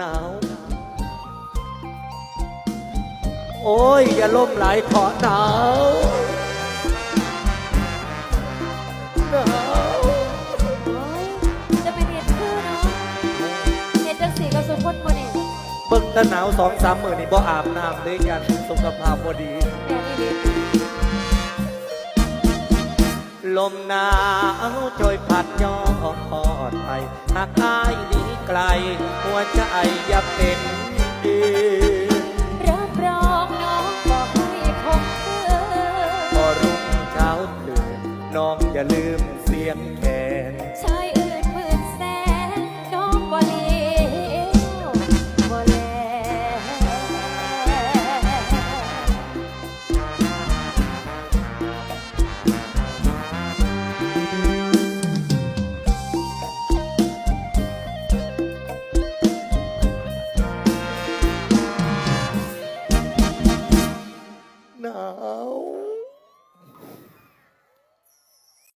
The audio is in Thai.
หนาว โอ้ย อย่าล่มไหลเถาะหนาวหนาวโอ้ยจะเป็นเห็ดคือเนาะเห็ดจังสีกับสุคนบ่นี่เบิ่งแตะหนาวสองสามมื้อนี่บ่อาบน้ำเลยยันสุขภาพบ่ดี แม่นี่ดิลมหนาวช่วยพัดยอดไปหากอายหนี ไกล หัวใจอย่าเป็นดีรับรองน้องบอกให้คงเธอพอรุ่งเช้าตื่นน้องอย่าลืมเสียงแค nah.